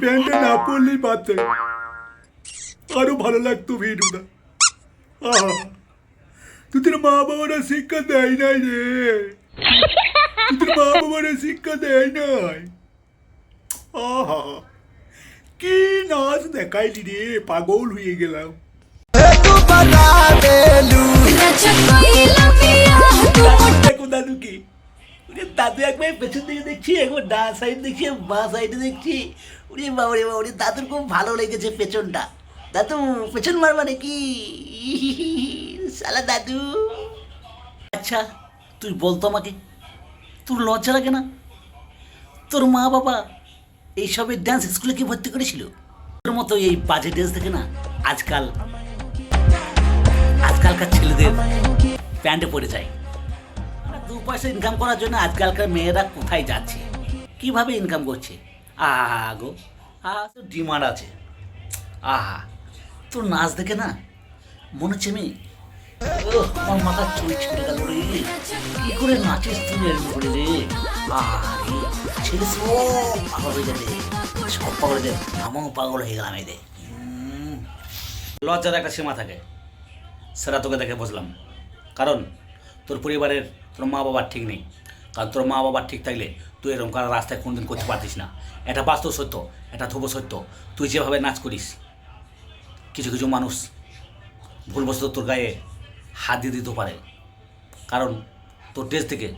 প্যান্টটা না পরলেই পারতে আরও ভালো লাগতো ভিডিওটা আহা। তোদের মা বাবারা শিক্ষা দেয় নাই রে। তোদের মা বাবারা শিক্ষা দেয় নাই। আহা। কি নাচ দেখাইলি রে পাগল হয়ে গেলাম। দাদু একবার পেছন দিকে দেখছি, একবার ডা সাইড দেখছি বা সাইডে দেখছি। ওরে বাবা রে বাবা, ওরে দাদুর খুব ভালো লেগেছে পেছনটা। দাদু, পেছন মারবা নাকি সালা দাদু। আচ্ছা তুই বলতো আমাকে, তোর লজ্জা লাগে না? তোর মা বাবা এইসবের ড্যান্স স্কুলে কি ভর্তি করেছিল? তোর মতো এই বাজে ড্যান্স থেকে না, আজকাল, আজকালকার ছেলেদের প্যান্টে পড়ে যায়। দু পয়সা ইনকাম করার জন্য আজকালকার মেয়েরা কোথায় যাচ্ছে? কীভাবে ইনকাম করছে? আহা গো, আহা, তো ডিমান্ড আছে। আহা, তোর নাচ দেখে না মনে হচ্ছে আমি আমার মাথা চুল ছিঁড়ে গেল রে। কি করে নাচিস তুই এরকম করে রে? আরে ছেলে সব পাগল হয়ে যাবে। সব পাগল হয়ে যাবে। আমিও পাগল হয়ে গেলাম এদের লজ্জার একটা সীমা থাকে। সেটা তোকে দেখে বুঝলাম। কারণ তোর পরিবারের তোর মা বাবার ঠিক নেই। কারণ তোর মা বাবার ঠিক থাকলে তুই এরকম করার রাস্তায় কোনোদিন করতে পারতিস না। এটা বাস্তব সত্য এটা ধ্রুব সত্য। তুই যেভাবে নাচ করিস কিছু কিছু মানুষ ভুলবশত তোর গায়ে হাত দিয়ে দিতে পারে। কারণ তোর দেশ থেকে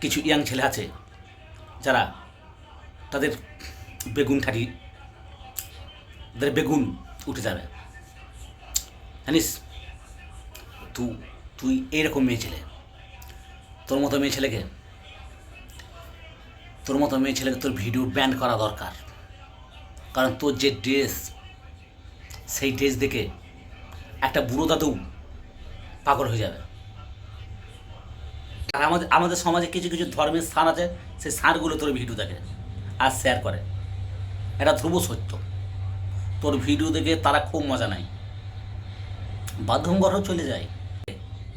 কিছু ইয়াং ছেলে আছে যারা তাদের বেগুন ঠাটি তাদের বেগুন উঠে যাবে। জানিস তুই তুই এরকম মেয়ে ছেলে। তোর মতো মেয়ে ছেলেকে, তোর মতো মেয়ে ছেলেকে তোর ভিডিও ব্যান করা দরকার। কারণ তোর যে ড্রেস, সেই ড্রেস দেখে একটা বুড়ো দাদু পাগল হয়ে যাবে। আর আমাদের আমাদের সমাজে কিছু কিছু ধর্মের স্থান আছে, সেই স্থানগুলো তোর ভিডিও দেখে আর শেয়ার করে। এটা ধ্রুব সত্য। তোর ভিডিও দেখে তারা খুব মজা নেয়। বাধ্যমগরও চলে যায়।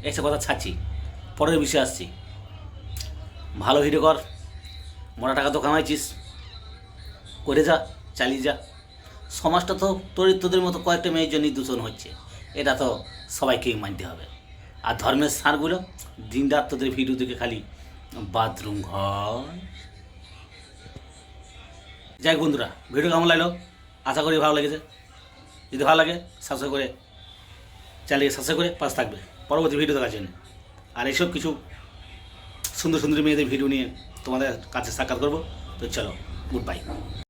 এসে কথা ছাড়ছি। পরের বিষয়ে আসছি। ভালো ভিডিও কর, মোটা টাকা তো কামাইছিস। করে যা, চালিয়ে যা। সমাজটা তো তোর তোদের মতো কয়েকটা মেয়ের জন্যই দূষণ হচ্ছে। এটা তো সবাইকেই মানতে হবে। আর ধর্মের সারগুলো দিন রাত তোদের ভিডিও দেখে খালি বাথরুম ঘর। যাই বন্ধুরা, ভিডিও কেমন লাগল? আশা করি ভালো লেগেছে। যদি ভালো লাগে সাবস্ক্রাইব করে চালিয়ে সাবস্ক্রাইব করে পাশ থাকবে। পরবর্তী ভিডিও দেখার জন্য। আর এইসব কিছু সুন্দর সুন্দর মেয়েদের ভিডিও নিয়ে তোমাদের কাছে সাক্ষাৎ করব। তো চলো গুড বাই